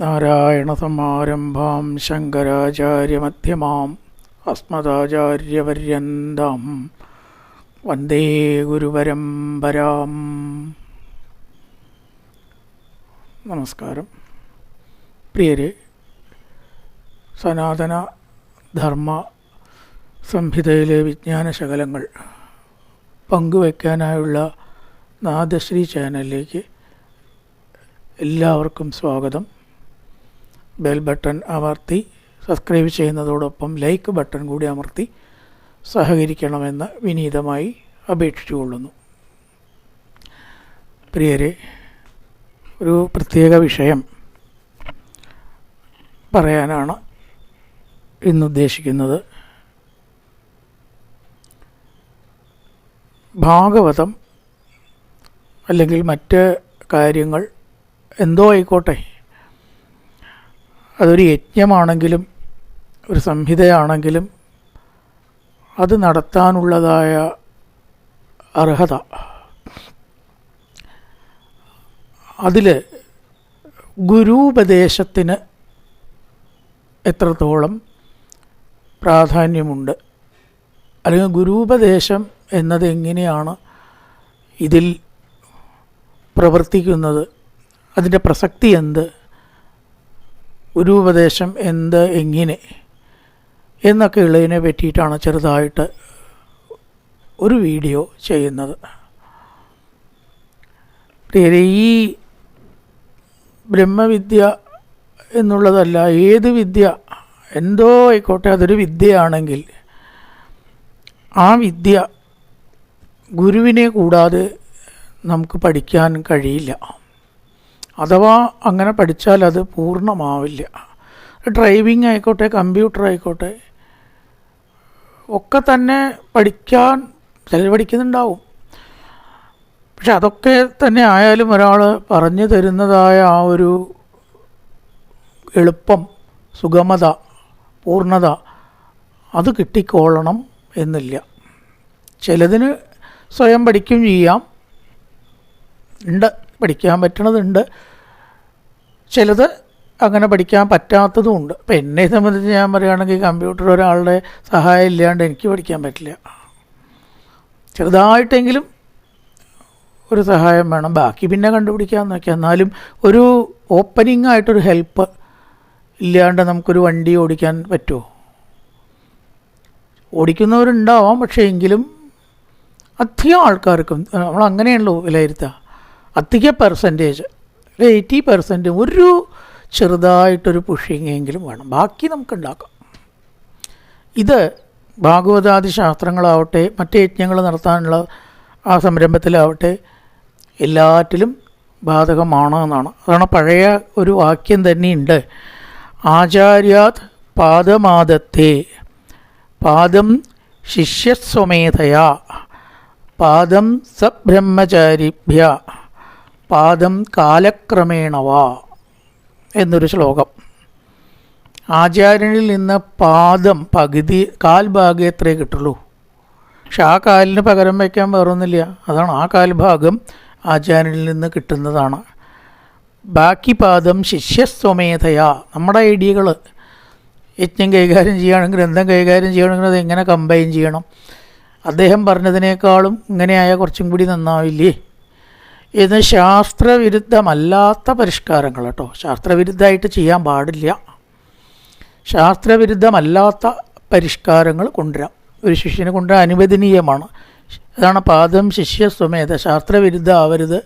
നാരായണസമാരംഭാം ശങ്കരാചാര്യമധ്യമാം അസ്മദാചാര്യപര്യന്താം വന്ദേ ഗുരുപരമ്പരാം നമസ്കാരം. പ്രിയരെ സനാതന ധർമ്മ സംഹിതയിലെ വിജ്ഞാനശകലങ്ങൾ പങ്കുവയ്ക്കാനായുള്ള നാദശ്രീ ചാനലിലേക്ക് എല്ലാവർക്കും സ്വാഗതം. ബെൽ ബട്ടൺ അമർത്തി സബ്സ്ക്രൈബ് ചെയ്യുന്നതോടൊപ്പം ലൈക്ക് ബട്ടൺ കൂടി അമർത്തി സഹകരിക്കണമെന്ന് വിനീതമായി അപേക്ഷിച്ചുകൊള്ളുന്നു. പ്രിയരെ ഒരു പ്രത്യേക വിഷയം പറയാനാണ് ഇന്നുദ്ദേശിക്കുന്നത് ഭാഗവതം അല്ലെങ്കിൽ മറ്റ് കാര്യങ്ങൾ എന്തോ ആയിക്കോട്ടെ അതൊരു യജ്ഞമാണെങ്കിലും ഒരു സംഹിതയാണെങ്കിലും അത് നടത്താനുള്ളതായ അർഹത. അതിൽ ഗുരുപദേശത്തിന് എത്രത്തോളം പ്രാധാന്യമുണ്ട്? അല്ലെങ്കിൽ ഗുരുപദേശം എന്നത് എങ്ങനെയാണ് ഇതിൽ പ്രവർത്തിക്കുന്നത്? അതിന്റെ പ്രസക്തി എന്ത്? ഗുരുപദേശം എന്ത് എങ്ങനെ എന്നൊക്കെ ഉള്ളതിനെ പറ്റിയിട്ടാണ് ചെറുതായിട്ട് ഒരു വീഡിയോ ചെയ്യുന്നത്. ഈ ബ്രഹ്മവിദ്യ എന്നുള്ളതല്ല ഏത് വിദ്യ എന്തോ ആയിക്കോട്ടെ അതൊരു വിദ്യയാണെങ്കിൽ ആ വിദ്യ ഗുരുവിനെ കൂടാതെ നമുക്ക് പഠിക്കാൻ കഴിയില്ല. അഥവാ അങ്ങനെ പഠിച്ചാൽ അത് പൂർണമാവില്ല. ഡ്രൈവിംഗ് ആയിക്കോട്ടെ കമ്പ്യൂട്ടർ ആയിക്കോട്ടെ ഒക്കെ തന്നെ പഠിക്കാൻ ചിലർ പഠിക്കുന്നുണ്ടാവും പക്ഷെ അതൊക്കെ തന്നെ ആയാലും ഒരാൾ പറഞ്ഞു തരുന്നതായ ആ ഒരു എളുപ്പം സുഗമത പൂർണത അത് കിട്ടിക്കോളണം എന്നില്ല. ചിലതിന് സ്വയം പഠിക്കും ചെയ്യാം. ഉണ്ട് പഠിക്കാൻ പറ്റണതുണ്ട്. ചിലത് അങ്ങനെ പഠിക്കാൻ പറ്റാത്തതും ഉണ്ട്. ഇപ്പം എന്നെ സംബന്ധിച്ച് ഞാൻ പറയുകയാണെങ്കിൽ കമ്പ്യൂട്ടർ ഒരാളുടെ സഹായം ഇല്ലാണ്ട് എനിക്ക് പഠിക്കാൻ പറ്റില്ല. ചെറുതായിട്ടെങ്കിലും ഒരു സഹായം വേണം. ബാക്കി പിന്നെ കണ്ടുപിടിക്കാൻ നോക്കിയാൽ എന്നാലും ഒരു ഓപ്പനിങ് ആയിട്ടൊരു ഹെൽപ്പ് ഇല്ലാണ്ട് നമുക്കൊരു വണ്ടി ഓടിക്കാൻ പറ്റുമോ? ഓടിക്കുന്നവരുണ്ടാവാം. പക്ഷേ എങ്കിലും അധികം ആൾക്കാർക്കും നമ്മൾ അങ്ങനെയാണല്ലോ വിലയിരുത്തുക. അധിക പെർസെന്റേജ് ഒരു എയ്റ്റി പെർസെന്റും ഒരു ചെറുതായിട്ടൊരു പുഷിങ്ങെങ്കിലും വേണം. ബാക്കി നമുക്ക് ഉണ്ടാക്കാം ഇത് ഭാഗവതാദി ശാസ്ത്രങ്ങളാവട്ടെ മറ്റ് യജ്ഞങ്ങൾ നടത്താനുള്ള ആ സംരംഭത്തിലാവട്ടെ എല്ലാറ്റിലും ബാധകമാണ് എന്നാണ്. അതാണ് പഴയ ഒരു വാക്യം തന്നെയുണ്ട്. ആചാര്യാത് പാദമാദത്തെ പാദം ശിഷ്യസ്വമേധയാ പാദം സബ്രഹ്മചാരിഭ്യ. പാദം കാലക്രമേണവ എന്നൊരു ശ്ലോകം. ആചാര്യനിൽ നിന്ന് പാദം പകുതി കാൽ ഭാഗം എത്രയേ കിട്ടുള്ളൂ. പക്ഷെ ആ കാലിന് പകരം വയ്ക്കാൻ വേറൊന്നുമില്ല. അതാണ് ആ കാൽഭാഗം ആചാര്യനിൽ നിന്ന് കിട്ടുന്നതാണ്. ബാക്കി പാദം ശിഷ്യസ്വമേധയാ. നമ്മുടെ ഐഡിയകൾ. യജ്ഞം കൈകാര്യം ചെയ്യുകയാണെങ്കിൽ ഗ്രന്ഥം കൈകാര്യം ചെയ്യണമെങ്കിൽ അത് എങ്ങനെ കമ്പൈൻ ചെയ്യണം? അദ്ദേഹം പറഞ്ഞതിനേക്കാളും ഇങ്ങനെയായ കുറച്ചും കൂടി നന്നാവില്ലേ? ഇത് ശാസ്ത്രവിരുദ്ധമല്ലാത്ത പരിഷ്കാരങ്ങൾ കേട്ടോ. ശാസ്ത്രവിരുദ്ധമായിട്ട് ചെയ്യാൻ പാടില്ല. ശാസ്ത്രവിരുദ്ധമല്ലാത്ത പരിഷ്കാരങ്ങൾ കൊണ്ടുവരാം. ഒരു ശിഷ്യനെ കൊണ്ടുവരാൻ അനുവദനീയമാണ്. അതാണ് പാദം ശിഷ്യ സ്വമേധ. ശാസ്ത്രവിരുദ്ധ ആവരുത്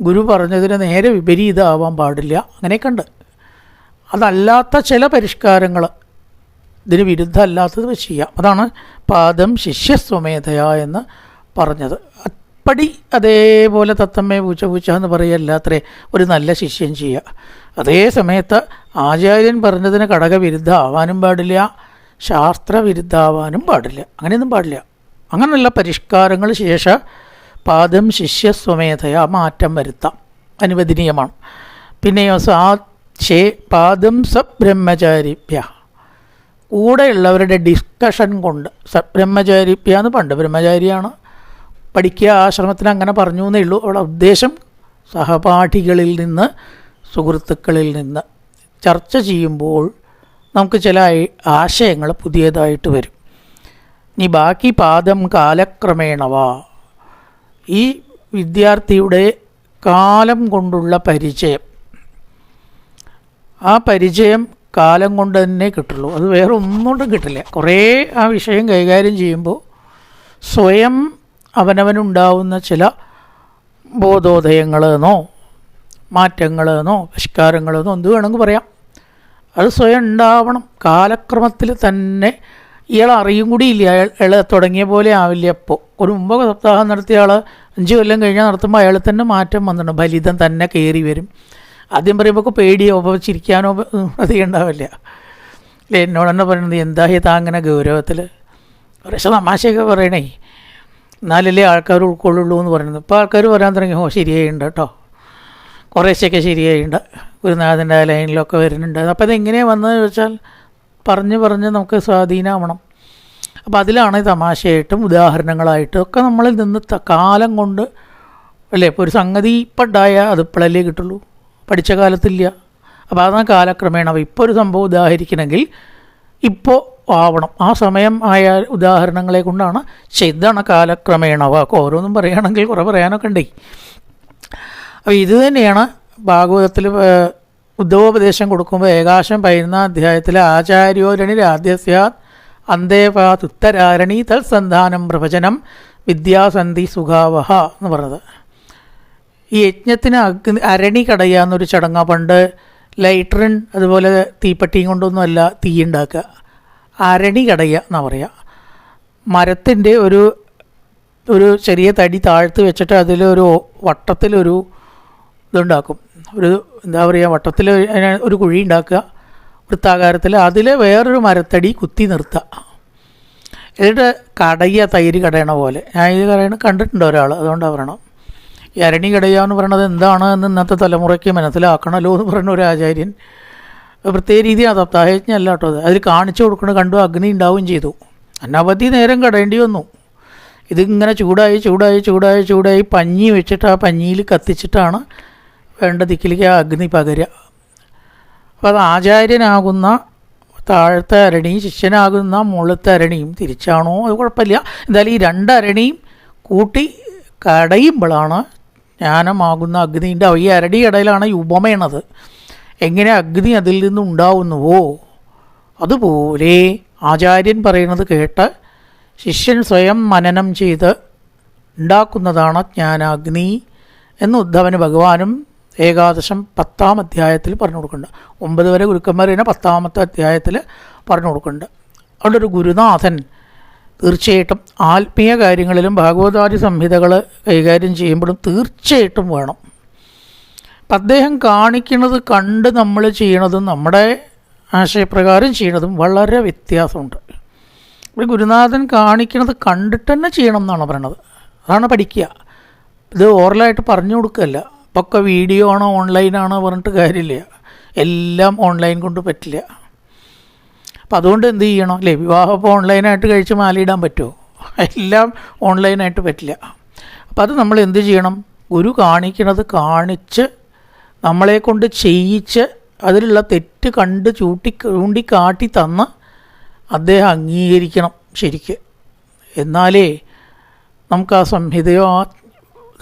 ഗുരു പറഞ്ഞതിന് നേരെ വിപരീതമാവാൻ പാടില്ല. അങ്ങനെയൊക്കെ ഉണ്ട്. അതല്ലാത്ത ചില പരിഷ്കാരങ്ങൾ ഇതിന് വിരുദ്ധമല്ലാത്തത് ചെയ്യാം. അതാണ് പാദം ശിഷ്യസ്വമേധയ എന്ന് പറഞ്ഞത്. അപ്പടി അതേപോലെ തത്തമ്മേ പൂച്ച പൂച്ച എന്ന് പറയല്ലാത്രേ ഒരു നല്ല ശിഷ്യൻ ചെയ്യുക. അതേ സമയത്ത് ആചാര്യൻ പറഞ്ഞതിന് ഘടകവിരുദ്ധ ആവാനും പാടില്ല ശാസ്ത്രവിരുദ്ധാവാനും പാടില്ല. അങ്ങനെയൊന്നും പാടില്ല. അങ്ങനെയുള്ള പരിഷ്കാരങ്ങൾ ശേഷ പാദം ശിഷ്യസ്വമേധയ മാറ്റം വരുത്താം. അനുവദനീയമാണ്. പിന്നെയോ സാ ഷേ പാദം സബ്രഹ്മചാരിഭ്യ. കൂടെയുള്ളവരുടെ ഡിസ്കഷൻ കൊണ്ട് സബ്രഹ്മചാരിഭ്യ എന്ന് പണ്ട് ബ്രഹ്മചാരിയാണ്. പഠിക്കുക ആശ്രമത്തിന് അങ്ങനെ പറഞ്ഞു എന്നേ ഉള്ളൂ. അവിടെ ഉദ്ദേശം സഹപാഠികളിൽ നിന്ന് സുഹൃത്തുക്കളിൽ നിന്ന് ചർച്ച ചെയ്യുമ്പോൾ നമുക്ക് ചില ആശയങ്ങൾ പുതിയതായിട്ട് വരും. ഇനി ബാക്കി പാദം കാലക്രമേണവ ഈ വിദ്യാർത്ഥിയുടെ കാലം കൊണ്ടുള്ള പരിചയം. ആ പരിചയം കാലം കൊണ്ട് തന്നെ കിട്ടുള്ളൂ. അത് വേറെ ഒന്നുകൊണ്ടും കിട്ടില്ല. കുറേ ആ വിഷയം കൈകാര്യം ചെയ്യുമ്പോൾ സ്വയം അവനവനുണ്ടാവുന്ന ചില ബോധോദയങ്ങളെന്നോ മാറ്റങ്ങളെന്നോ പരിഷ്കാരങ്ങളെന്നോ എന്ത് വേണമെങ്കിൽ പറയാം. അത് സ്വയം ഉണ്ടാവണം. കാലക്രമത്തിൽ തന്നെ ഇയാൾ അറിയും കൂടിയില്ല അയാൾ അയാൾ തുടങ്ങിയ പോലെ ആവില്ല അപ്പോൾ ഒരു മുമ്പ് സപ്താഹം നടത്തിയ ആൾ അഞ്ച് കൊല്ലം കഴിഞ്ഞാൽ നടത്തുമ്പോൾ അയാൾ തന്നെ മാറ്റം വന്നിട്ടുണ്ട്. ഫലിതം തന്നെ കയറി വരും. ആദ്യം പറയുമ്പോൾ പേടിയോ ചിരിക്കാനോ അധികം ഉണ്ടാവില്ല. അല്ലേ? എന്നോട് തന്നെ പറയുന്നത് എന്താ അങ്ങനെ ഗൗരവത്തിൽ? കുറേശ്ശെ തമാശയൊക്കെ പറയണേ. എന്നാലല്ലേ ആൾക്കാർ ഉൾക്കൊള്ളുള്ളൂ എന്ന് പറയുന്നത്. ഇപ്പോൾ ആൾക്കാർ വരാൻ തുടങ്ങി ഓ ശരിയായിട്ടുണ്ട് കേട്ടോ. കുറേശ്ശൊക്കെ ശരിയായിട്ടുണ്ട് ഗുരുനാഥന്റെ ലൈനിലൊക്കെ വരുന്നുണ്ട്. അപ്പോൾ അതെങ്ങനെയാണ് വന്നതെന്ന് ചോദിച്ചാൽ പറഞ്ഞ് പറഞ്ഞ് നമുക്ക് സ്വാധീനമാവണം. അപ്പോൾ അതിലാണ് തമാശയായിട്ടും ഉദാഹരണങ്ങളായിട്ടും ഒക്കെ നമ്മളിൽ നിന്ന് കാലം കൊണ്ട് അല്ലേ ഇപ്പോൾ ഒരു സംഗതി ഇപ്പം ഉണ്ടായാൽ അത് ഇപ്പോഴല്ലേ കിട്ടുള്ളൂ. പഠിച്ച കാലത്തില്ല. അപ്പോൾ അതാണ് കാലക്രമേണ. അപ്പോൾ ഇപ്പോൾ ഒരു സംഭവം ഉദാഹരിക്കണമെങ്കിൽ ഇപ്പോൾ ആവണം. ആ സമയം ആയ ഉദാഹരണങ്ങളെ കൊണ്ടാണ് ചെയ്താണ് കാലക്രമേണ വാക്ക് ഓരോന്നും പറയുകയാണെങ്കിൽ കുറേ പറയാനൊക്കെ ഉണ്ടേ. അപ്പോൾ ഇത് തന്നെയാണ് ഭാഗവതത്തിൽ ഉദ്ധവോപദേശം കൊടുക്കുമ്പോൾ ഏകാശം പതിനൊന്നാം അധ്യായത്തിലെ ആചാര്യോരണി രാധ്യസ്യാത് അന്തേപാത് ഉത്തരാരണി തത്സന്ധാനം പ്രവചനം വിദ്യാസന്ധി സുഖാവഹ എന്ന് പറഞ്ഞത്. ഈ യജ്ഞത്തിന് അഗ്നി അരണി കടയുക എന്നൊരു ചടങ്ങാണ് പണ്ട് ലൈറ്ററിൻ അതുപോലെ തീപ്പട്ടിയും കൊണ്ടൊന്നുമല്ല തീ ഉണ്ടാക്കുക. അരണി കടയുക എന്നാണ് പറയുക മരത്തിന്റെ ഒരു ഒരു ചെറിയ തടി താഴ്ത്ത് വെച്ചിട്ട് അതിലൊരു വട്ടത്തിലൊരു ഇതുണ്ടാക്കും. ഒരു എന്താ പറയുക വട്ടത്തിൽ ഒരു കുഴി ഉണ്ടാക്കുക. വൃത്താകാരത്തിൽ അതിൽ വേറൊരു മരത്തടി കുത്തി നിർത്തുക എന്നിട്ട് കടയ തൈര് കടയണ പോലെ. ഞാൻ ഇത് കടയണ കണ്ടിട്ടുണ്ട് ഒരാൾ അതുകൊണ്ടാണ് പറയണം ഈ അരണി കടയുക എന്ന് പറയണത് എന്താണ് എന്ന് ഇന്നത്തെ തലമുറയ്ക്ക് മനസ്സിലാക്കണമല്ലോ എന്ന് പറയുന്ന ഒരു ആചാര്യൻ പ്രത്യേക രീതിയാണ് സപ്താഹയജ്ഞല്ല കേട്ടോ അത്. അതിൽ കാണിച്ചു കൊടുക്കണ കണ്ടു അഗ്നി ഉണ്ടാവുകയും ചെയ്തു. അനവധി നേരം കടയേണ്ടി വന്നു. ഇതിങ്ങനെ ചൂടായി ചൂടായി ചൂടായി ചൂടായി പഞ്ഞി വെച്ചിട്ട് ആ പഞ്ഞിയിൽ കത്തിച്ചിട്ടാണ് വേണ്ട ദിക്കിലേക്ക് ആ അഗ്നി പകരുക. അപ്പോൾ അത് ആചാര്യനാകുന്ന താഴത്തെ അരണിയും ശിഷ്യനാകുന്ന മുകളിലത്തെ അരണിയും തിരിച്ചാണോ? അത് കുഴപ്പമില്ല. എന്തായാലും ഈ രണ്ട് അരണിയും കൂട്ടി കടയുമ്പോഴാണ് ജ്ഞാനമാകുന്ന അഗ്നിന്റെ ഈ അരടി ഇടയിലാണ് ഈ ഉപമയണത്. എങ്ങനെ അഗ്നി അതിൽ നിന്നുണ്ടാവുന്നുവോ? അതുപോലെ ആചാര്യൻ പറയുന്നത് കേട്ട് ശിഷ്യൻ സ്വയം മനനം ചെയ്ത് ഉണ്ടാക്കുന്നതാണ് ജ്ഞാനാഗ്നി എന്ന് ഉദ്ധവന് ഭഗവാനും ഏകാദശം പത്താം അധ്യായത്തിൽ പറഞ്ഞു കൊടുക്കുന്നുണ്ട്. ഒമ്പത് വരെ ഗുരുക്കന്മാർ തന്നെ പത്താമത്തെ അധ്യായത്തിൽ പറഞ്ഞു കൊടുക്കുന്നുണ്ട്. അവിടെ ഒരു ഗുരുനാഥൻ തീർച്ചയായിട്ടും ആത്മീയ കാര്യങ്ങളിലും ഭാഗവതാദി സംഹിതകൾ കൈകാര്യം ചെയ്യുമ്പോഴും തീർച്ചയായിട്ടും വേണം. അദ്ദേഹം കാണിക്കുന്നത് കണ്ട് നമ്മൾ ചെയ്യണതും നമ്മുടെ ആശയപ്രകാരം ചെയ്യണതും വളരെ വ്യത്യാസമുണ്ട്. ഇപ്പം ഗുരുനാഥൻ കാണിക്കുന്നത് കണ്ടിട്ട് തന്നെ ചെയ്യണം എന്നാണ് പറയണത്. അതാണ് പഠിക്കുക. ഇത് ഓറലായിട്ട് പറഞ്ഞു കൊടുക്കുകയല്ല ഇപ്പം ഒക്കെ വീഡിയോ ആണോ ഓൺലൈനാണോ പറഞ്ഞിട്ട് കാര്യമില്ല. എല്ലാം ഓൺലൈൻ കൊണ്ട് പറ്റില്ല. അപ്പം അതുകൊണ്ട് എന്ത് ചെയ്യണം? അല്ലേ വിവാഹം ഇപ്പോൾ ഓൺലൈനായിട്ട് കഴിച്ച് മാലയിടാൻ പറ്റുമോ? എല്ലാം ഓൺലൈനായിട്ട് പറ്റില്ല. അപ്പം അത് നമ്മൾ എന്ത് ചെയ്യണം? ഗുരു കാണിക്കണത് കാണിച്ച് നമ്മളെ കൊണ്ട് ചെയ്യിച്ച് അതിലുള്ള തെറ്റ് കണ്ട് ചൂട്ടി ചൂണ്ടിക്കാട്ടി തന്ന് അദ്ദേഹം അംഗീകരിക്കണം ശരിക്ക്. എന്നാലേ നമുക്ക് ആ സംഹിതയോ ആ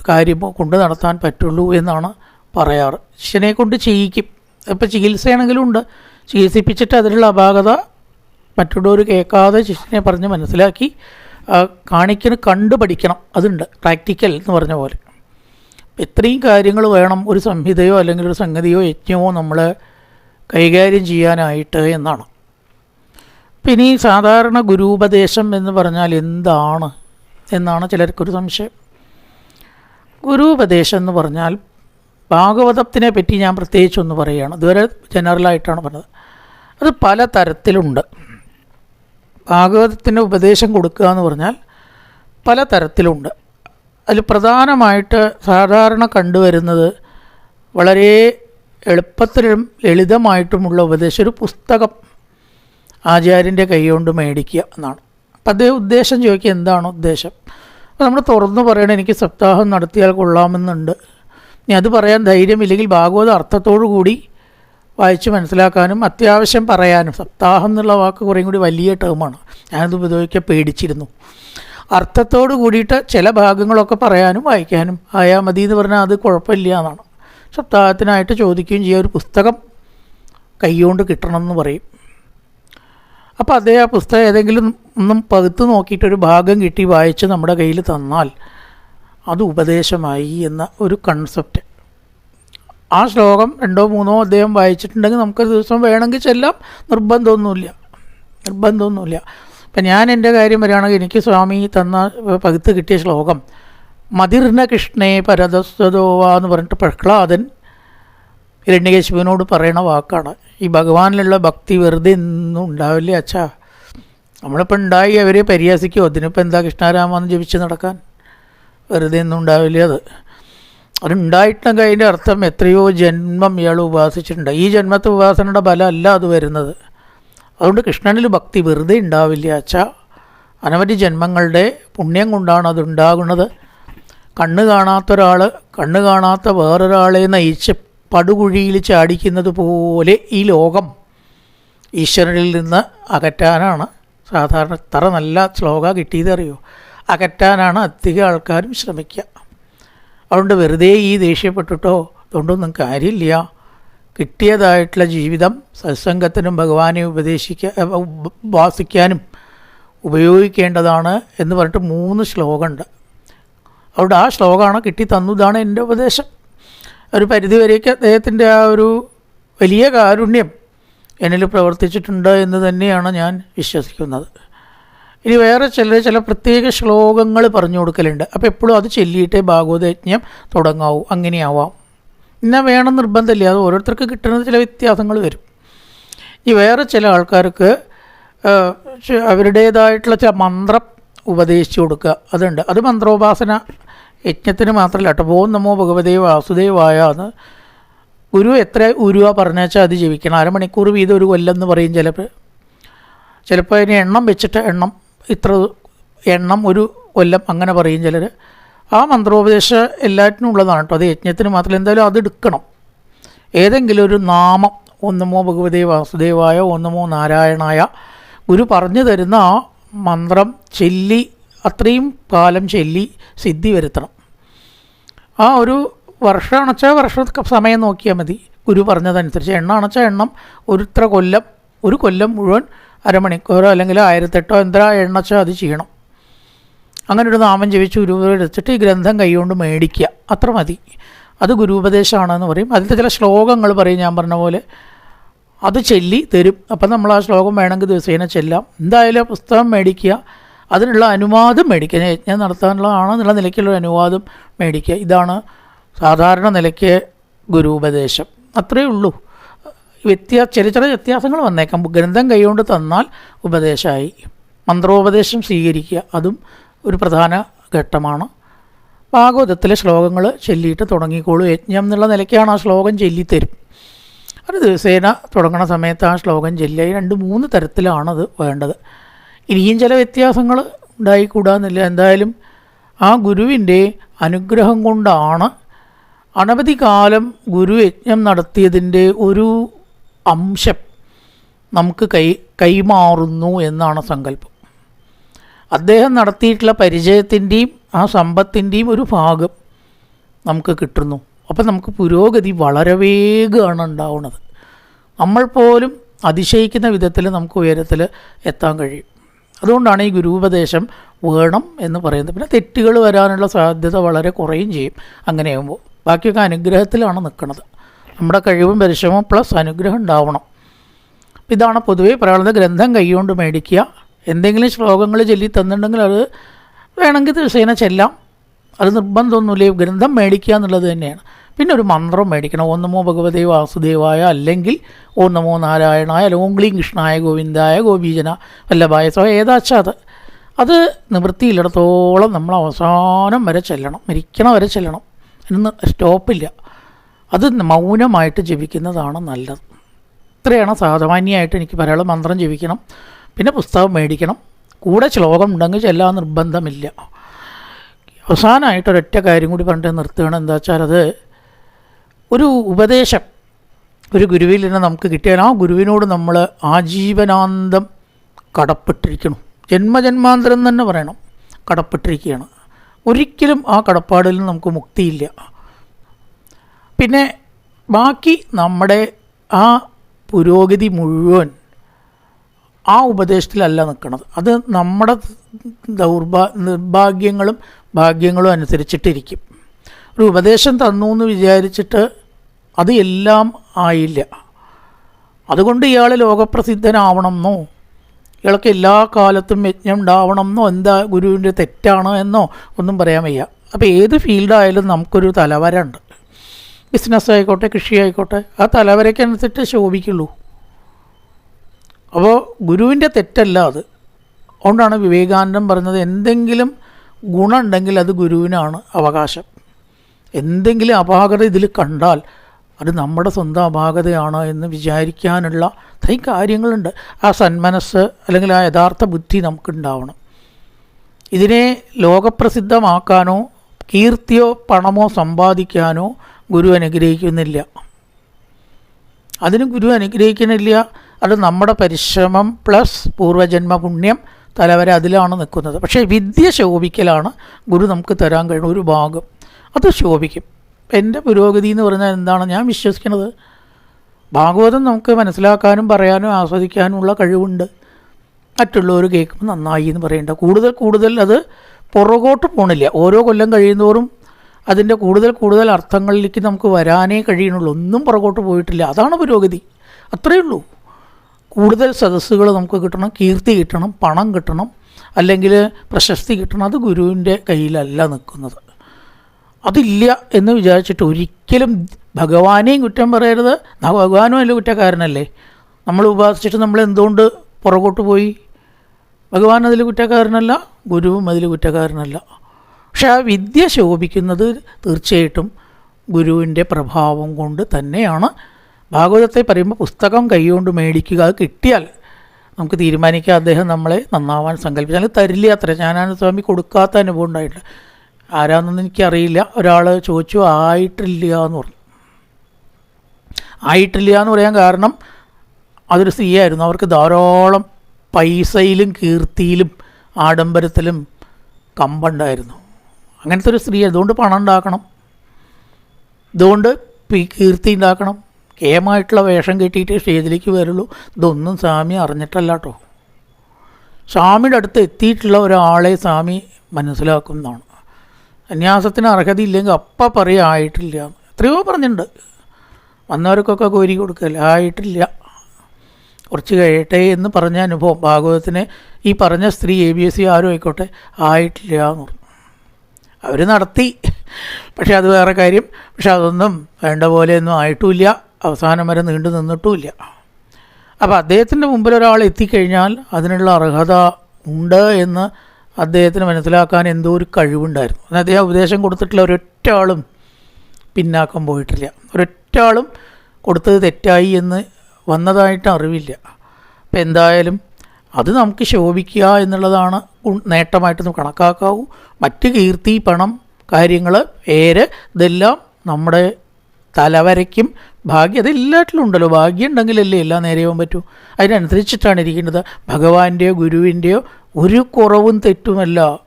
കാര്യമോ കൊണ്ട് നടത്താൻ പറ്റുള്ളൂ എന്നാണ് പറയാറ്. ശിഷ്യനെ കൊണ്ട് ചെയ്യിക്കും. ഇപ്പോൾ ചികിത്സയാണെങ്കിലും ഉണ്ട്. ചികിത്സിപ്പിച്ചിട്ട് അതിലുള്ള അപാകത മറ്റുള്ളവർ കേൾക്കാതെ ശിഷ്യനെ പറഞ്ഞ് മനസ്സിലാക്കി കാണിക്കുന്ന കണ്ടു പഠിക്കണം അതുണ്ട് പ്രാക്ടിക്കൽ എന്ന് പറഞ്ഞ പോലെ. ഇത്രയും കാര്യങ്ങൾ വേണം ഒരു സംഹിതയോ അല്ലെങ്കിൽ ഒരു സംഗതിയോ യജ്ഞമോ നമ്മൾ കൈകാര്യം ചെയ്യാനായിട്ട് എന്നാണ്. പിന്നെ ഈ സാധാരണ ഗുരുപദേശം എന്ന് പറഞ്ഞാൽ എന്താണ് എന്നാണ് ചിലർക്കൊരു സംശയം. ഗുരുപദേശം എന്ന് പറഞ്ഞാൽ ഭാഗവതത്തിനെ പറ്റി ഞാൻ പ്രത്യേകിച്ചൊന്ന് പറയുകയാണ്. ഇതുവരെ ജനറലായിട്ടാണ് പറഞ്ഞത്. അത് പല തരത്തിലുണ്ട് ഭാഗവതത്തിന് ഉപദേശം കൊടുക്കുക എന്ന് പറഞ്ഞാൽ പല തരത്തിലുണ്ട് അതിൽ പ്രധാനമായിട്ട് സാധാരണ കണ്ടുവരുന്നത് വളരെ എളുപ്പത്തിലും ലളിതമായിട്ടുമുള്ള ഉപദേശം ഒരു പുസ്തകം ആചാര്യന്റെ കൈകൊണ്ട് മേടിക്കുക എന്നാണ്. അപ്പം അദ്ദേഹം ഉദ്ദേശം ചോദിക്കുക എന്താണ് ഉദ്ദേശം? അപ്പോൾ നമ്മൾ തുറന്നു പറയണം എനിക്ക് സപ്താഹം നടത്തിയാൽ കൊള്ളാമെന്നുണ്ട്. ഇനി അത് പറയാൻ ധൈര്യമില്ലെങ്കിൽ ഭാഗവത അർത്ഥത്തോടു കൂടി വായിച്ച് മനസ്സിലാക്കാനും അത്യാവശ്യം പറയാനും. സപ്താഹം എന്നുള്ള വാക്ക് കുറേയും കൂടി വലിയ ടേമാണ് ഞാനത് ഉപയോഗിക്കാൻ പേടിച്ചിരുന്നു. അർത്ഥത്തോട് കൂടിയിട്ട് ചില ഭാഗങ്ങളൊക്കെ പറയാനും വായിക്കാനും ആയാൽ മതി എന്ന് പറഞ്ഞാൽ അത് കുഴപ്പമില്ല എന്നാണ്. സപ്താഹത്തിനായിട്ട് ചോദിക്കുകയും ചെയ്യുക ഒരു പുസ്തകം കൈകൊണ്ട് കിട്ടണം എന്ന് പറയും. അപ്പോൾ അതേ ആ പുസ്തകം ഏതെങ്കിലും ഒന്നും പകുത്ത് നോക്കിയിട്ടൊരു ഭാഗം കിട്ടി വായിച്ച് നമ്മുടെ കയ്യിൽ തന്നാൽ അത് ഉപദേശമായി എന്ന ഒരു കൺസെപ്റ്റ് ആ ശ്ലോകം രണ്ടോ മൂന്നോ അദ്ദേഹം വായിച്ചിട്ടുണ്ടെങ്കിൽ നമുക്ക് ദിവസം വേണമെങ്കിൽ ചെല്ലാം. നിർബന്ധമൊന്നുമില്ല. നിർബന്ധമൊന്നുമില്ല. ഇപ്പം ഞാൻ എന്റെ കാര്യം വരികയാണെങ്കിൽ എനിക്ക് സ്വാമി തന്ന പകുത്ത് കിട്ടിയ ശ്ലോകം മതിർന കൃഷ്ണേ പരതസ്വതോവ എന്ന് പറഞ്ഞിട്ട് പ്രഹ്ലാദൻ ഹിരണ്യകശിപുവിനോട് പറയണ വാക്കാണ്. ഈ ഭഗവാനിലുള്ള ഭക്തി വെറുതെ ഒന്നും ഉണ്ടാവില്ലേ അച്ഛാ. നമ്മളിപ്പോൾ ഉണ്ടായി അവരെ പരിഹസിക്കുമോ അതിനിപ്പോൾ എന്താ കൃഷ്ണാരാമെന്ന് ജപിച്ച് നടക്കാൻ? വെറുതെ ഒന്നും ഉണ്ടാവില്ല അത്. അതുണ്ടായിട്ടുണ്ടെങ്കിൽ അതിന്റെ അർത്ഥം എത്രയോ ജന്മം ഇയാൾ ഉപാസിച്ചിട്ടുണ്ട്. ഈ ജന്മത്തെ ഉപാസനയുടെ ഫലമല്ല അത് വരുന്നത്. അതുകൊണ്ട് കൃഷ്ണനിൽ ഭക്തി വെറുതെ ഉണ്ടാവില്ല അച്ഛാ. അനവധി ജന്മങ്ങളുടെ പുണ്യം കൊണ്ടാണ് അതുണ്ടാകുന്നത്. കണ്ണ് കാണാത്ത ഒരാൾ കണ്ണ് കാണാത്ത വേറൊരാളെ നയിച്ച് പടുകുഴിയിൽ ചാടിക്കുന്നത് പോലെ ഈ ലോകം ഈശ്വരനിൽ നിന്ന് അകറ്റാനാണ്. സാധാരണ ഇത്ര നല്ല ശ്ലോക കിട്ടിയതറിയോ അകറ്റാനാണ് അധികം ആൾക്കാരും ശ്രമിക്കുക. അതുകൊണ്ട് വെറുതെ ഈ ദേഷ്യപ്പെട്ടിട്ടോ അതുകൊണ്ടൊന്നും കാര്യമില്ല. കിട്ടിയതായിട്ടുള്ള ജീവിതം സത്സംഗത്തിനും ഭഗവാനെ ഉപദേശിക്കാൻ ഉപാസിക്കാനും ഉപയോഗിക്കേണ്ടതാണ് എന്ന് പറഞ്ഞിട്ട് മൂന്ന് ശ്ലോകമുണ്ട്. അതുകൊണ്ട് ആ ശ്ലോകമാണ് കിട്ടി തന്നതാണ് എന്റെ ഉപദേശം. ഒരു പരിധിവരേക്ക് അദ്ദേഹത്തിന്റെ ആ ഒരു വലിയ കാരുണ്യം എന്നിൽ പ്രവർത്തിച്ചിട്ടുണ്ട് എന്ന് തന്നെയാണ് ഞാൻ വിശ്വസിക്കുന്നത്. ഇനി വേറെ ചില ചില പ്രത്യേക ശ്ലോകങ്ങൾ പറഞ്ഞു കൊടുക്കലുണ്ട്. അപ്പോൾ എപ്പോഴും അത് ചൊല്ലിയിട്ടേ ഭാഗവതയജ്ഞം തുടങ്ങാവൂ. അങ്ങനെയാവാം. ഇന്ന വേണം നിർബന്ധമില്ല. അത് ഓരോരുത്തർക്ക് കിട്ടുന്ന ചില വ്യത്യാസങ്ങൾ വരും. ഈ വേറെ ചില ആൾക്കാർക്ക് അവരുടേതായിട്ടുള്ള ചില മന്ത്രം ഉപദേശിച്ചു കൊടുക്കുക. അതുണ്ട്. അത് മന്ത്രോപാസന യജ്ഞത്തിന് മാത്രമല്ല. കേട്ടോ ഓം നമോ ഭഗവതേ വാസുദേവായ എന്ന് ഗുരു എത്ര ഉരുവ പറഞ്ഞാച്ചാൽ അത് ജീവിക്കണം. അരമണിക്കൂർ വീതം ഒരു കൊല്ലം എന്ന് പറയും ചിലപ്പോൾ ചിലപ്പോൾ അതിന് എണ്ണം വെച്ചിട്ട് എണ്ണം ഇത്ര എണ്ണം ഒരു കൊല്ലം അങ്ങനെ പറയും ചിലർ ആ മന്ത്രോപദേശം എല്ലാറ്റിനും ഉള്ളതാണ് കേട്ടോ. അത് യജ്ഞത്തിന് മാത്രമല്ല എന്തായാലും അത് എടുക്കണം. ഏതെങ്കിലും ഒരു നാമം ഒന്നുമോ ഭഗവതേ വാസുദേവായ ഒന്നുമോ നാരായണായ ഗുരു പറഞ്ഞു തരുന്ന ആ മന്ത്രം ചൊല്ലി അത്രയും കാലം ചൊല്ലി സിദ്ധി വരുത്തണം. ആ ഒരു വർഷം അണച്ചാൽ വർഷ സമയം നോക്കിയാൽ മതി. ഗുരു പറഞ്ഞതനുസരിച്ച് എണ്ണ അണച്ചാൽ എണ്ണം ഒരു ഇത്ര കൊല്ലം ഒരു കൊല്ലം മുഴുവൻ അരമണിക്കൂറോ അല്ലെങ്കിൽ ആയിരത്തെട്ടോ എന്തോ എണ്ണച്ചാൽ അത് ചെയ്യണം. അങ്ങനെ ഒരു നാമം ജപിച്ച് ഗുരു എടുത്തിട്ട് ഈ ഗ്രന്ഥം കൈകൊണ്ട് മേടിക്കുക. അത്ര മതി. അത് ഗുരുപദേശമാണെന്ന് പറയും. അതിലത്തെ ചില ശ്ലോകങ്ങൾ പറയും ഞാൻ പറഞ്ഞ പോലെ. അത് ചൊല്ലി തരും. അപ്പം നമ്മൾ ആ ശ്ലോകം വേണമെങ്കിൽ ദിവസേന ചെല്ലാം. എന്തായാലും പുസ്തകം മേടിക്കുക. അതിനുള്ള അനുവാദം മേടിക്കുക. യജ്ഞം നടത്താനുള്ളതാണെന്നുള്ള നിലയ്ക്കുള്ള അനുവാദം മേടിക്കുക. ഇതാണ് സാധാരണ നിലയ്ക്ക് ഗുരുപദേശം. അത്രയേ ഉള്ളൂ. വ്യത്യാ ചെറിയ ചെറിയ വ്യത്യാസങ്ങൾ വന്നേക്കാം. ഗ്രന്ഥം കൈകൊണ്ട് തന്നാൽ ഉപദേശമായി. മന്ത്രോപദേശം സ്വീകരിക്കുക. അതും ഒരു പ്രധാന ഘട്ടമാണ്. ഭാഗവതത്തിലെ ശ്ലോകങ്ങൾ ചൊല്ലിയിട്ട് തുടങ്ങിക്കോളൂ. യജ്ഞം എന്നുള്ള നിലയ്ക്കാണ് ആ ശ്ലോകം ചൊല്ലിത്തരും. ഒരു ദിവസേന തുടങ്ങുന്ന സമയത്ത് ആ ശ്ലോകം ചൊല്ലുക. രണ്ട് മൂന്ന് തരത്തിലാണത് വേണ്ടത്. ഇനിയും ചില വ്യത്യാസങ്ങൾ ഉണ്ടായിക്കൂടാന്നില്ല. എന്തായാലും ആ ഗുരുവിന്റെ അനുഗ്രഹം കൊണ്ടാണ് അനവധി കാലം ഗുരു യജ്ഞം നടത്തിയതിന്റെ ഒരു അംശം നമുക്ക് കൈ കൈമാറുന്നു എന്നാണ് സങ്കല്പം. അദ്ദേഹം നടത്തിയിട്ടുള്ള പരിചയത്തിന്റെയും ആ സമ്പത്തിന്റെയും ഒരു ഭാഗം നമുക്ക് കിട്ടുന്നു. അപ്പം നമുക്ക് പുരോഗതി വളരെ വേഗമാണ് ഉണ്ടാവുന്നത്. നമ്മൾ പോലും അതിശയിക്കുന്ന വിധത്തിൽ നമുക്ക് ഉയരത്തിൽ എത്താൻ കഴിയും. അതുകൊണ്ടാണ് ഈ ഗുരുപദേശം വേണം എന്ന് പറയുന്നത്. പിന്നെ തെറ്റുകൾ വരാനുള്ള സാധ്യത വളരെ കുറയും ചെയ്യും. അങ്ങനെയാകുമ്പോൾ ബാക്കിയൊക്കെ അനുഗ്രഹത്തിലാണ് നിൽക്കുന്നത്. നമ്മുടെ കഴിവും പരിശ്രമവും പ്ലസ് അനുഗ്രഹം ഉണ്ടാവണം. ഇതാണ് പൊതുവേ പറയാനുള്ളത് ഗ്രന്ഥം കൈകൊണ്ട് മേടിക്കുക എന്തെങ്കിലും ശ്ലോകങ്ങൾ ചൊല്ലി തന്നിട്ടുണ്ടെങ്കിൽ അത് വേണമെങ്കിൽ ദിവസേന ചെല്ലാം. അത് നിർബന്ധമൊന്നുമില്ല. ഗ്രന്ഥം മേടിക്കുക എന്നുള്ളത് തന്നെയാണ്. പിന്നെ ഒരു മന്ത്രം മേടിക്കണം. ഓ നമോ ഭഗവതേ വാസുദേവായ അല്ലെങ്കിൽ ഓ നമോ നാരായണായ ലോങ്ക്ലീം കൃഷ്ണായ ഗോവിന്ദായ ഗോപീജന വല്ലഭായ സോ ഏതാച്ചാ അത് നിവൃത്തിയില്ലിടത്തോളം നമ്മൾ അവസാനം വരെ ചെല്ലണം. മരിക്കണം വരെ ചെല്ലണം. ഇന്ന് സ്റ്റോപ്പില്ല. അത് മൗനമായിട്ട് ജപിക്കുന്നതാണ് നല്ലത്. ഇത്രയാണ് സാധാന്യമായിട്ട് എനിക്ക് പറയാനുള്ള മന്ത്രം ജപിക്കണം. പിന്നെ പുസ്തകം മേടിക്കണം. കൂടെ ശ്ലോകം ഉണ്ടെങ്കിൽ ചെല്ലാൻ നിർബന്ധമില്ല. അവസാനമായിട്ട് ഒരൊറ്റ കാര്യം കൂടി പറഞ്ഞിട്ട് നിർത്തുകയാണ്. എന്താ വെച്ചാൽ അത് ഒരു ഉപദേശം. ഒരു ഗുരുവിൽ നിന്ന് നമുക്ക് കിട്ടിയാൽ ആ ഗുരുവിനോട് നമ്മൾ ആജീവനാന്തം കടപ്പെട്ടിരിക്കണം ജന്മജന്മാന്തരം തന്നെ പറയണം. കടപ്പെട്ടിരിക്കുകയാണ്. ഒരിക്കലും ആ കടപ്പാടിൽ നിന്ന് നമുക്ക് മുക്തിയില്ല. പിന്നെ ബാക്കി നമ്മുടെ ആ പുരോഗതി മുഴുവൻ ആ ഉപദേശത്തിലല്ല നിൽക്കുന്നത് അത് നമ്മുടെ ദൗർഭാ നിർഭാഗ്യങ്ങളും ഭാഗ്യങ്ങളും അനുസരിച്ചിട്ടിരിക്കും. ഒരു ഉപദേശം തന്നു എന്ന് വിചാരിച്ചിട്ട് അത് എല്ലാം ആയില്ല. അതുകൊണ്ട് ഇയാൾ ലോകപ്രസിദ്ധനാവണമെന്നോ ഇയാൾക്ക് എല്ലാ കാലത്തും യജ്ഞം ഉണ്ടാവണമെന്നോ എന്താ ഗുരുവിന്റെ തെറ്റാണോ എന്നോ ഒന്നും പറയാൻ വയ്യ. അപ്പോൾ ഏത് ഫീൽഡായാലും നമുക്കൊരു തലവര ഉണ്ട്. ബിസിനസ് ആയിക്കോട്ടെ കൃഷി ആയിക്കോട്ടെ ആ തലവരയ്ക്കനുസരിച്ച് ശോഭിക്കുള്ളൂ. അപ്പോൾ ഗുരുവിന്റെ തെറ്റല്ല അത്. അതുകൊണ്ടാണ് വിവേകാനന്ദൻ പറഞ്ഞത് എന്തെങ്കിലും ഗുണമുണ്ടെങ്കിൽ അത് ഗുരുവിനാണ് അവകാശം. എന്തെങ്കിലും അപാകത ഇതിൽ കണ്ടാൽ അത് നമ്മുടെ സ്വന്തം അപാകതയാണ് എന്ന് വിചാരിക്കാനുള്ള തൈ കാര്യങ്ങളുണ്ട്. ആ സന്മനസ് അല്ലെങ്കിൽ ആ യഥാർത്ഥ ബുദ്ധി നമുക്കുണ്ടാവണം. ഇതിനെ ലോകപ്രസിദ്ധമാക്കാനോ കീർത്തിയോ പണമോ സമ്പാദിക്കാനോ ഗുരു അനുഗ്രഹിക്കുന്നില്ല. അതിന് ഗുരു അനുഗ്രഹിക്കുന്നില്ല അത് നമ്മുടെ പരിശ്രമം പ്ലസ് പൂർവജന്മ പുണ്യം തലവര അതിലാണ് നിൽക്കുന്നത്. പക്ഷേ വിദ്യ ശോഭിക്കലാണ് ഗുരു നമുക്ക് തരാൻ കഴിയുന്ന ഒരു ഭാഗം. അത് ശോഭിക്കും. എന്റെ പുരോഗതി എന്ന് പറഞ്ഞാൽ എന്താണ്? ഞാൻ വിശ്വസിക്കുന്നത് ഭാഗവതം നമുക്ക് മനസ്സിലാക്കാനും പറയാനും ആസ്വദിക്കാനുമുള്ള കഴിവുണ്ട്. മറ്റുള്ളവർ കേൾക്കുമ്പോൾ നന്നായി എന്ന് പറയേണ്ട. കൂടുതൽ കൂടുതൽ അത് പുറകോട്ട് പോണില്ല. ഓരോ കൊല്ലം കഴിയുന്നതോറും അതിന്റെ കൂടുതൽ കൂടുതൽ അർത്ഥങ്ങളിലേക്ക് നമുക്ക് വരാനേ കഴിയണുള്ളൂ ഒന്നും പുറകോട്ട് പോയിട്ടില്ല. അതാണ് പുരോഗതി. അത്രയേ ഉള്ളൂ. കൂടുതൽ സദസ്സുകൾ നമുക്ക് കിട്ടണം കീർത്തി കിട്ടണം പണം കിട്ടണം അല്ലെങ്കിൽ പ്രശസ്തി കിട്ടണം. അത് ഗുരുവിന്റെ കയ്യിലല്ല നിൽക്കുന്നത്. അതില്ല എന്ന് വിചാരിച്ചിട്ട് ഒരിക്കലും ഭഗവാനെയും കുറ്റം പറയരുത്. ഭഗവാനും അല്ല കുറ്റക്കാരനല്ലേ? നമ്മൾ ഉപാസിച്ചിട്ട് നമ്മൾ എന്തുകൊണ്ട് പുറകോട്ട് പോയി? ഭഗവാൻ അതിൽ കുറ്റക്കാരനല്ല ഗുരുവും അതിൽ കുറ്റക്കാരനല്ല. പക്ഷെ ആ വിദ്യ ശോഭിക്കുന്നത് തീർച്ചയായിട്ടും ഗുരുവിന്റെ പ്രഭാവം കൊണ്ട് തന്നെയാണ്. ഭാഗവതത്തെ പറയുമ്പോൾ പുസ്തകം കൈകൊണ്ട് മേടിക്കുക അത് കിട്ടിയാൽ നമുക്ക് തീരുമാനിക്കാം അദ്ദേഹം നമ്മളെ നന്നാവാൻ സങ്കല്പിച്ചാൽ. തരില്ല അത്ര. ഞാനാണ് സ്വാമി കൊടുക്കാത്ത അനുഭവം ഉണ്ടായിട്ടില്ല. ആരാന്നൊന്നും എനിക്കറിയില്ല. ഒരാൾ ചോദിച്ചു ആയിട്ടില്ല എന്ന് പറഞ്ഞു. ആയിട്ടില്ല എന്ന് പറയാൻ കാരണം അതൊരു സ്ത്രീ ആയിരുന്നു അവർക്ക് ധാരാളം പൈസയിലും കീർത്തിയിലും ആഡംബരത്തിലും കമ്പുണ്ടായിരുന്നു. അങ്ങനത്തെ ഒരു സ്ത്രീ. അതുകൊണ്ട് പണം ഉണ്ടാക്കണം. ഇതുകൊണ്ട് കീർത്തി ഉണ്ടാക്കണം. കേമായിട്ടുള്ള വേഷം കെട്ടിയിട്ട് സ്റ്റേജിലേക്ക് വരുള്ളൂ. ഇതൊന്നും സ്വാമി അറിഞ്ഞിട്ടല്ല കേട്ടോ സ്വാമിയുടെ അടുത്ത് എത്തിയിട്ടുള്ള ഒരാളെ സ്വാമി മനസ്സിലാക്കുന്നതാണ്. സന്യാസത്തിന് അർഹതയില്ലെങ്കിൽ അപ്പം പറയുക ആയിട്ടില്ല. എത്രയോ പറഞ്ഞിട്ടുണ്ട്. വന്നവർക്കൊക്കെ കോരി കൊടുക്കല്ല ആയിട്ടില്ല. കുറച്ച് കഴിയട്ടെ എന്ന് പറഞ്ഞ അനുഭവം. ഭാഗവതത്തിന് ഈ പറഞ്ഞ സ്ത്രീ എ ബി എസ് സി ആരും ആയിക്കോട്ടെ ആയിട്ടില്ല എന്ന് പറഞ്ഞു. അവർ നടത്തി. പക്ഷെ അത് വേറെ കാര്യം. പക്ഷെ അതൊന്നും വേണ്ട പോലെയൊന്നും ആയിട്ടുമില്ല അവസാനം വരെ നീണ്ടു നിന്നിട്ടുമില്ല. അപ്പോൾ അദ്ദേഹത്തിന്റെ മുമ്പിൽ ഒരാൾ എത്തിക്കഴിഞ്ഞാൽ അതിനുള്ള അർഹത ഉണ്ട് എന്ന് അദ്ദേഹത്തിന് മനസ്സിലാക്കാൻ എന്തോ ഒരു കഴിവുണ്ടായിരുന്നു. അദ്ദേഹം ഉപദേശം കൊടുത്തിട്ടുള്ള ഒരൊറ്റ ആളും പിന്നാക്കം പോയിട്ടില്ല. ഒരൊറ്റ ആളും കൊടുത്തത് തെറ്റായി എന്ന് വന്നതായിട്ട് അറിവില്ല. അപ്പം എന്തായാലും അത് നമുക്ക് ശോഭിക്കുക എന്നുള്ളതാണ് നേട്ടമായിട്ട് നമുക്ക് കണക്കാക്കാവൂ. മറ്റ് കീർത്തി പണം കാര്യങ്ങൾ പേര് ഇതെല്ലാം നമ്മുടെ തലവരയ്ക്കും ഭാഗ്യം അതെല്ലാറ്റിലും ഉണ്ടല്ലോ ഭാഗ്യം ഉണ്ടെങ്കിലല്ലേ എല്ലാം നേരെയാവാൻ പറ്റൂ. അതിനനുസരിച്ചിട്ടാണ് ഇരിക്കുന്നത്. ഭഗവാന്റെയോ ഗുരുവിന്റെയോ ഒരു കുറവും തെറ്റുമല്ല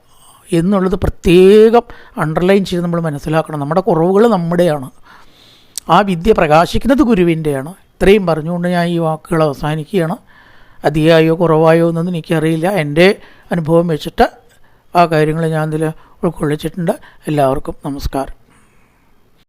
എന്നുള്ളത് പ്രത്യേകം അണ്ടർലൈൻ ചെയ്ത് നമ്മൾ മനസ്സിലാക്കണം. നമ്മുടെ കുറവുകൾ നമ്മുടെയാണ്. ആ വിദ്യ പ്രകാശിക്കുന്നത് ഗുരുവിന്റെയാണ് ഇത്രയും പറഞ്ഞുകൊണ്ട് ഞാൻ ഈ വാക്കുകൾ അവസാനിക്കുകയാണ്. അധികമായോ കുറവായോ എന്നൊന്നും എനിക്കറിയില്ല. എന്റെ അനുഭവം വെച്ചിട്ട് ആ കാര്യങ്ങൾ ഞാൻ ഇതിൽ ഉൾക്കൊള്ളിച്ചിട്ടുണ്ട്. എല്ലാവർക്കും നമസ്കാരം.